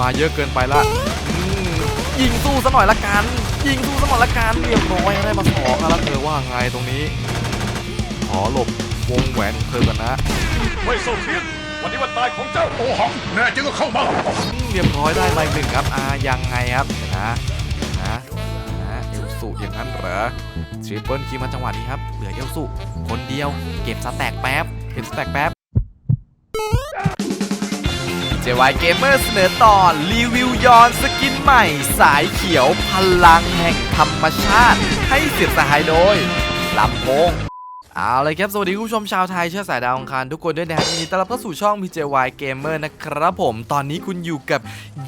มาเยอะเกินไปละอืมยิงสู้ซะหน่อยละกัน ยิงสู้ซะหน่อยละกันเรียบร้อยได้มาสองแล้วเธอว่าไงตรงนี้ ขอหลบวงแหวนของเธอก่อนนะเว่ยโซเทียนวันนี้วันตายของเจ้าโอหังแน่จริงก็เข้ามาอืมเรียบร้อยได้มาอีกหนึ่งครับอ่ายังไงครับเดี๋ยวนะนะนะเอลสุอย่างนั้นเหรอทริปเปิลคีย์มาจังหวะนี้ครับเหลือเอลสุคนเดียว เก็บสแต็กแป๊บเก็บสแต็กแป๊บ JY Gamer เสนอตอนรีวิวยอนสกินใหม่ สายเขียวพลังแห่งธรรมชาติ ให้เสียงสหายโดยลำโพงเอาเลยครับ สวัสดีคุณผู้ชมชาวไทยเชื้อสายดาวองคารทุกคนด้วยนะครับยินดีต้อนรับเข้าสู่ช่อง PJY Gamer นะครับผม ตอนนี้คุณอยู่กับ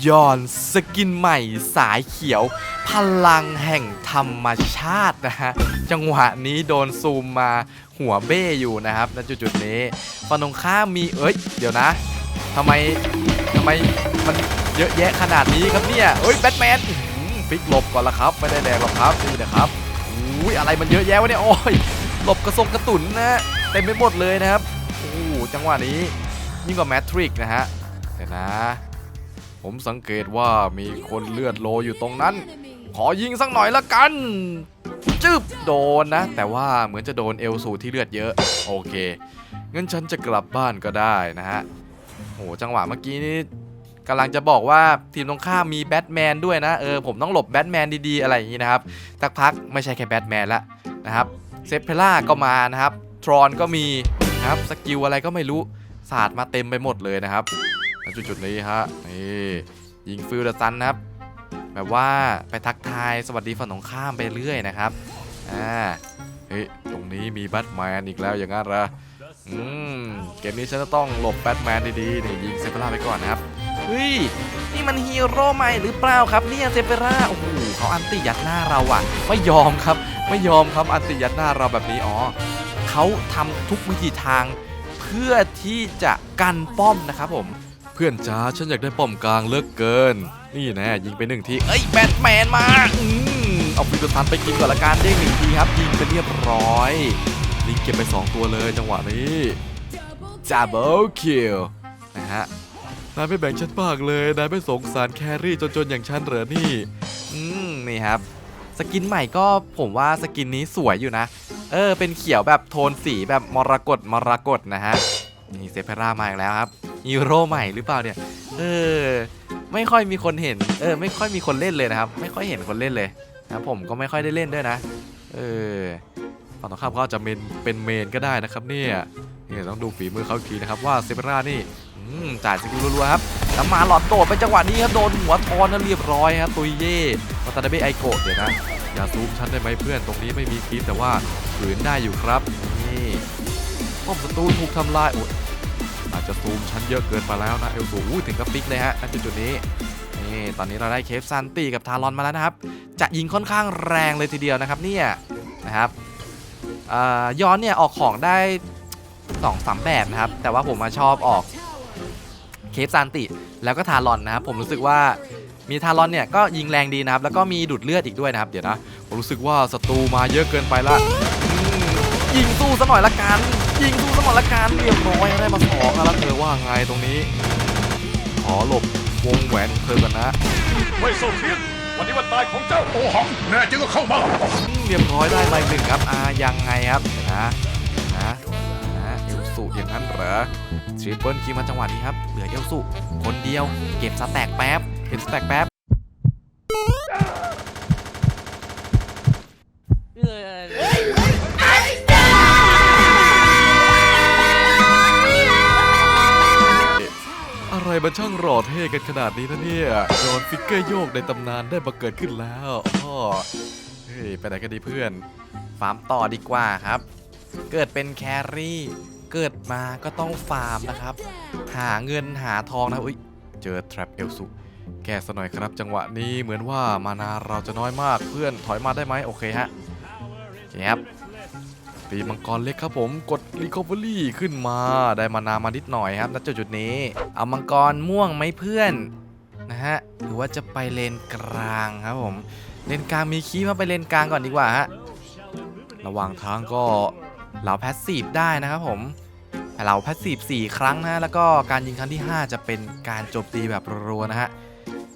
ยอนสกินใหม่ สายเขียว พลังแห่งธรรมชาตินะฮะ จังหวะนี้โดนซูมมาหัวเบ้อยู่นะครับณจุดๆนี้ฝั่งตรงข้ามมีเอ้ย เดี๋ยวนะทำไม ทำไมมันเยอะแยะขนาดนี้ครับเนี่ยเอ้ยแบทแมนฟิกหลบก่อนละครับ ไม่ได้แดงหรอกครับนี่นะครับอุ้ยอะไรมันเยอะแยะวะเนี่ยโอ้ยหลบกระทรงกระตุนนะเต็มไปหมดเลยนะครับโอ้จังหวะนี้ยิ่งกว่าแมทริกนะฮะเดี๋ยวนะ ผมสังเกตว่ามีคนเลือดโลอยู่ตรงนั้น ขอยิงสักหน่อยละกันจึบโดนนะ แต่ว่าเหมือนจะโดนเอลสูที่เลือดเยอะ โอเคงั้นฉันจะกลับบ้านก็ได้นะฮะ โอ้โหจังหวะเมื่อกี้นี่กำลังจะบอกว่าทีมตรงข้ามมีแบทแมนด้วยนะเออผมต้องหลบแบทแมนดีๆอะไรอย่างนี้นะครับสักพักไม่ใช่แค่แบทแมนละนะครับเซฟเพล่าก็มานะครับทรอนก็มีนะครับสกิลอะไรก็ไม่รู้ศาสตร์มาเต็มไปหมดเลยนะครับจุดๆนี้ฮะนี่ยิงฟิลเดอร์ซันนะครับแบบว่าไปทักทายสวัสดีฝั่งตรงข้ามไปเรื่อยนะครับอ่าเฮ้ยตรงนี้มีแบทแมนอีกแล้วอย่างนั้นเหรอ อืมเกมนี้ฉันจะต้องหลบแบทแมนดีๆนี่ยิงเซฟเพล่าไปก่อนนะครับเฮ้ยนี่มันฮีโร่ใหม่หรือเปล่าครับเนี่ยเซฟเปร่าโอ้โหเขาอันติยัดหน้าเราอะไม่ยอมครับ ไม่ยอมครับอันติยัดหน้าเราแบบนี้อ๋อเขาทำทุกวิธีทางเพื่อที่จะกันป้อมนะครับผมเพื่อนจ้าฉันอยากได้ป้อมกลางเลิกเกิน นี่แน่ยิงไปหนึ่งทีเอ้ยแบทแมนมาอืมเอาฟิลทันไปกินก่อนละกันเด้งหนึ่งทีครับยิงไปเรียบร้อยลิง เก็บไป 2 ตัวเลยจังหวะนี้จับเบิลคิลนะฮะนายไม่แบ่งฉันบ้างเลยนายไม่สงสารแครี่จนๆอย่างฉันเหรอนี่ อืมนี่ครับ สกินใหม่ก็ผมว่าสกินนี้สวยอยู่นะ เออ เป็นเขียวแบบโทนสีแบบมรกตมรกตนะฮะนี่เซฟเพรามาอีกแล้วครับฮีโร่ใหม่หรือเปล่าเนี่ย เออ ไม่ค่อยมีคนเห็น เออ ไม่ค่อยมีคนเล่นเลยนะครับ ไม่ค่อยเห็นคนเล่นเลยนะผมก็ไม่ค่อยได้เล่นด้วยนะ เออ ฝั่งตรงข้ามเขาอาจะเป็นเป็นเมนก็ได้นะครับเนี่ยนี่ต้องดูฝีมือเขาอีกทีนะครับว่าเซเพรานี่จ่ายสกิลรัวๆครับแล้วมาหลอดโดดไปจังหวะนี้ครับโดนหัวทอนนะเรียบร้อยครับตุยเย่วัตานาเบะไอโกะเดี๋ยวนะอย่าซูมฉันได้ไหมเพื่อนตรงนี้ไม่มีคลิปแต่ว่าฝืนได้อยู่ครับนี่ป้อมศัตรูถูกทำลายโอ้อาจจะซูมฉันเยอะเกินไปแล้วนะเอลสูอู้ถึงกับปิกเลยฮะณจุดนี้นี่ตอนนี้เราได้เคฟซันตี้กับทารอนมาแล้วนะครับจะยิงค่อนข้างแรงเลยทีเดียวนะครับเนี่ยนะครับ ย้อนเนี่ยออกของได้สองสามแบบนะครับ แต่ว่าผมมาชอบออกเคฟซานติ แล้วก็ทารอนนะครับผมรู้สึกว่ามีทารอนเนี่ยก็ยิงแรงดีนะครับ แล้วก็มีดูดเลือดอีกด้วยนะครับ เดี๋ยวนะ ผมรู้สึกว่าศัตรูมาเยอะเกินไปละยิงสู้ซะหน่อยละกัน ยิงสู้ซะหน่อยละกันเรียบร้อยได้มาสองแล้วเธอว่าไงตรงนี้ ขอหลบวงแหวนของเธอก่อนนะเว่ยโซเทียน วันนี้วันตายของเจ้าโอหังแน่จริงก็เข้ามาอืมเรียบร้อยได้มาอีกหนึ่งครับอ่ายังไงครับนะนะนะเอลสุอย่างนั้นเหรอทริปเปิลคีย์มาจังหวะนี้ครับเหลือเอลสุคนเดียวเก็บสแต็กแป๊บเก็บสแต็กแป๊บ มันช่างหล่อเท่กันขนาดนี้นะเนี่ยโดนฟิกเกอร์โยกในตำนานได้มาเกิดขึ้นแล้วอ้อเฮ้ยไปไหนกันดีเพื่อน ฟาร์มต่อดีกว่าครับ เกิดเป็นแครี่ เกิดมาก็ต้องฟาร์มนะครับ หาเงินหาทองนะอุ้ยเจอทรัพเอลสุแก้ซะหน่อยครับ จังหวะนี้เหมือนว่ามานาเราจะน้อยมากเพื่อนถอยมาได้ไหมโอเคฮะโอเคครับ ตีมังกรเล็กครับผมกดรีคอเวอรี่ขึ้นมาได้มานามานิดหน่อยครับณจุดจุดนี้ เอามังกรม่วงไหมเพื่อนนะฮะหรือว่าจะไปเลนกลางครับผมเลนกลางมีคีย์มาไปเลนกลางก่อนดีกว่าฮะระหว่างทางก็เหล่าแพสซีฟได้นะครับผมเหล่าแพสซีฟ4ครั้งนะฮะแล้วก็การยิงครั้งที่ 5 จะเป็นการโจมตีแบบรัวๆนะฮะ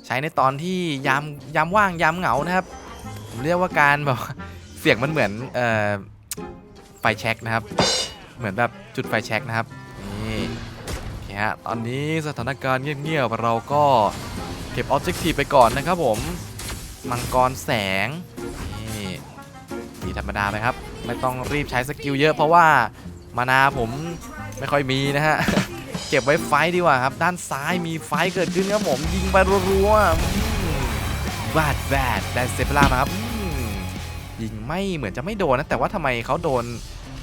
ใช้ในตอนที่ยามยามว่างยามเหงานะครับผมเรียกว่าการแบบเสียงมันเหมือนเอ่อ ไฟแช็กนะครับ เหมือนแบบจุดไฟแช็กนะครับนี่โอเคฮะตอนนี้สถานการณ์เงียบๆเราก็เก็บออบเจกตีไปก่อนนะครับผม มังกรแสงนี่ดีธรรมดาไปครับ ไม่ต้องรีบใช้สกิลเยอะเพราะว่ามานาผมไม่ค่อยมีนะฮะ เก็บไว้ไฟดีกว่าครับ ด้านซ้ายมีไฟเกิดขึ้นครับผม ยิงไปรัวๆบาดแบดได้เซฟล่ามาครับ ยิงไม่เหมือนจะไม่โดนนะ แต่ว่าทำไมเขาโดน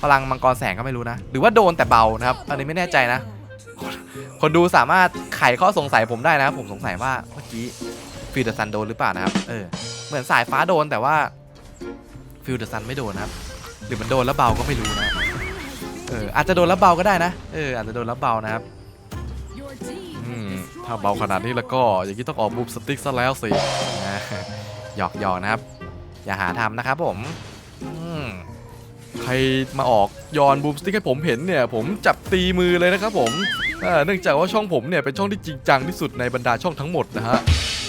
พลังมังกรแสงก็ไม่รู้นะ หรือว่าโดนแต่เบานะครับ อันนี้ไม่แน่ใจนะ คนคนดูสามารถไขข้อสงสัยผมได้นะครับผมสงสัยว่าเมื่อกี้ฟิลเดอร์ซันโดนหรือเปล่านะครับ เออ เหมือนสายฟ้าโดนแต่ว่าฟิลเดอร์ซันไม่โดนนะครับ หรือมันโดนแล้วเบาก็ไม่รู้นะ เออ อาจจะโดนแล้วเบาก็ได้นะ เออ อาจจะโดนแล้วเบานะครับ อืม ถ้าเบาขนาดนี้แล้วก็ อย่างนี้ต้องออกบูมสติ๊กซะแล้วสินะหยอกหยอกนะครับ อย่าหาทำนะครับผมใครมาออกยอนบูมสติ๊กให้ผมเห็นเนี่ย ผมจับตีมือเลยนะครับผมเนื่องจากว่าช่องผมเนี่ยเป็นช่องที่จริงจังที่สุดในบรรดาช่องทั้งหมดนะฮะ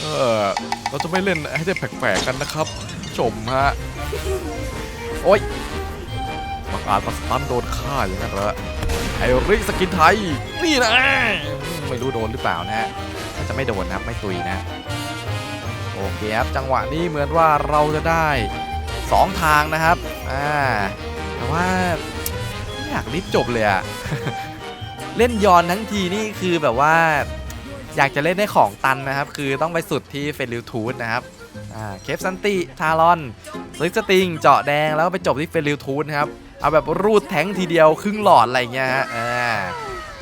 เออเราจะไม่เล่นให้ได้แปลกๆกันนะครับชมฮะโอ๊ยบังอาจมาสตันโดนฆ่าอย่างนั้นเหรอไอริสกินไทย นี่นะไม่รู้โดนหรือเปล่านะฮะน่าจะไม่โดนนะไม่ตุยนะ โอเคครับจังหวะนี้เหมือนว่าเราจะได้ 2 ทางนะครับอ่าแต่ว่าไม่อยากรีบจบเลยอะเล่นย้อนทั้งทีนี่คือแบบว่า อยากจะเล่นได้ของตันนะครับ คือต้องไปสุดที่เฟลิวทูธนะครับเคฟซันติทารอนซิกสติงเจาะแดงแล้วก็ไปจบที่เฟลิวทูธนะครับเอาแบบรูดแทงทีเดียวครึ่งหลอดอะไรเงี้ยฮะ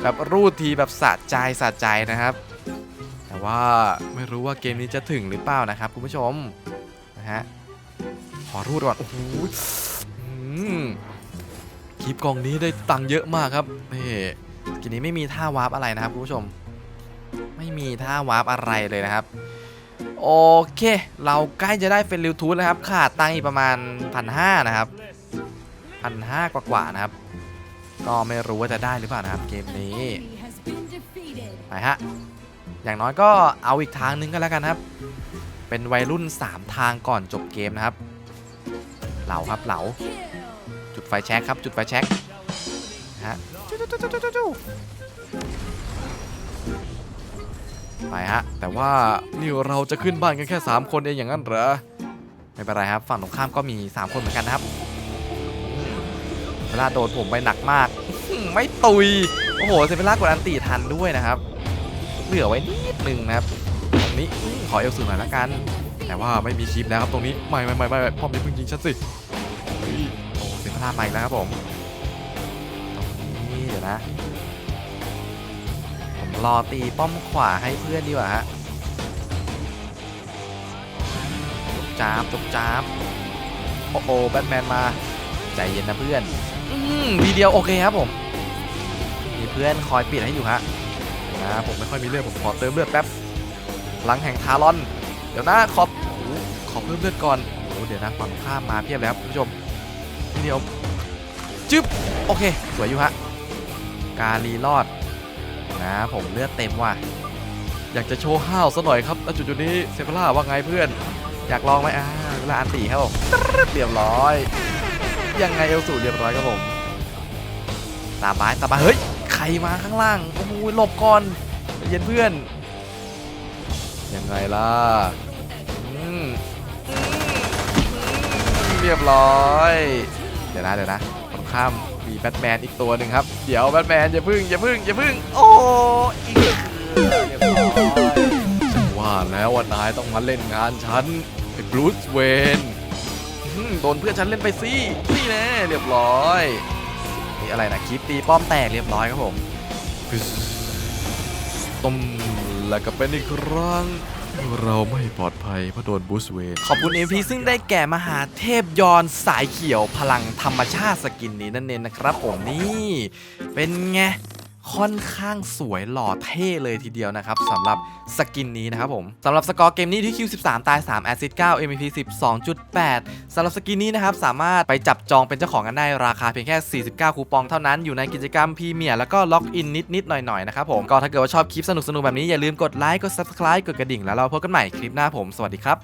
แบบรูดทีแบบสะใจสะใจนะครับ ว่าไม่รู้ว่าเกมนี้จะถึงหรือเปล่านะครับคุณผู้ชมนะฮะขอรูดก่อนโอ้โหคลิปกองนี้ได้ตังค์เยอะมากครับนี่กินนี้ไม่มีท่าวาร์ปอะไรนะครับคุณผู้ชม ไม่มีท่าวาร์ปอะไรเลยนะครับ โอเค เราใกล้จะได้เฟนลิวทูธแล้วครับขาดตังค์อีกประมาณพันห้านะครับพันห้ากว่าๆนะครับ ก็ไม่รู้ว่าจะได้หรือเปล่านะครับเกมนี้ ไปฮะ อย่างน้อยก็เอาอีกทางนึงก็แล้วกันครับ เป็นวัยรุ่น 3 ทางก่อนจบเกมนะครับ เหลาครับเหลา จุดไฟแช็กครับ จุดไฟแช็กฮะไปฮะ แต่ว่านี่เราจะขึ้นบ้านกันแค่ 3 คนเองอย่างนั้นเหรอ ไม่เป็นไรครับ ฝั่งตรงข้ามก็มี 3 คนเหมือนกันนะครับเวลาโดนผมไปหนักมาก ไม่ตุย โอ้โหเซเวล่ากดอันตีทันด้วยนะครับ เหลือไว้นิดนึงนะครับตรงนี้ขอเอลสูหน่อยละกัน แต่ว่าไม่มีคลิปแล้วครับตรงนี้ไม่ไม่ไม่ไม่ไม่พ่อมีเพิ่งยิงฉันสิเฮ้ยโอ้เซเวล่ามาอีกแล้วครับผมตรงนี้เดี๋ยวนะ ผมรอตีป้อมขวาให้เพื่อนดีกว่าฮะจบจาบจบจาบโอ้โหแบทแมนมา ใจเย็นนะเพื่อน อืมวีเดียวโอเคครับผม มีเพื่อนคอยปิดให้อยู่ฮะ นะผมไม่ค่อยมีเลือดผมขอเติมเลือดแป๊บพลังแห่งทารอน เดี๋ยวนะขอขอเพิ่มเลือดก่อนโอ้เดี๋ยวนะฝั่งข้ามมาเพียบแล้วคุณผู้ชมทีเดียวจึ๊บโอเค สวยอยู่ฮะกาลีรอดนะผมเลือดเต็มว่ะอยากจะโชว์ห้าวซะหน่อยครับณจุดๆนี้เซฟล่าว่าไงเพื่อน อยากลองไหมอ่าเวลาอันตีครับผมเรียบร้อย ยังไงเอลสูเรียบร้อยครับผมตาบายตาบายเฮ้ย รมาข้างล่าง โอ้โหหลบก่อนเย็นเพื่อน ยังไงล่ะอืมอืมเรียบร้อย เดี๋ยวนะเดี๋ยวนะตรงข้ามมีแบทแมนอีกตัวหนึ่งครับ เดี๋ยวแบทแมนอย่าพึ่งอย่าพึ่งอย่าพึ่ง โอ้อีกเรียบร้อยว่าแล้วว่านายต้องมาเล่นงานฉันไอ้บรูซเวนโดนเพื่อนฉันเล่นไปสินี่แน่เรียบร้อย นี่อะไรนะคลิปตีป้อมแตกเรียบร้อยครับผมต้มแล้วก็เป็นอีกครั้งเราไม่ปลอดภัยเพราะโดนบูสเวนขอบคุณ MP ซึ่งได้แก่มหาเทพยอนสายเขียวพลังธรรมชาติสกินนี้นั่นเองนะครับผมนี่ เป็นไง ค่อนข้างสวยหล่อเท่เลยทีเดียวนะครับสำหรับสกินนี้นะครับผมสำหรับสกอร์เกมนี้ที่ Q13 ตาย 3 แอซิด9 MVP 12.8สำหรับสกินนี้นะครับสามารถไปจับจองเป็นเจ้าของกันได้ราคาเพียงแค่ 49 คูปองเท่านั้นอยู่ในกิจกรรมพรีเมียร์แล้วก็ล็อกอินนิดๆหน่อยๆนะครับผมก็ถ้าเกิดว่าชอบคลิปสนุกๆแบบนี้อย่าลืมกดไลค์กด Subscribe กดกระดิ่งแล้วเราพบกันใหม่คลิปหน้าผมสวัสดีครับ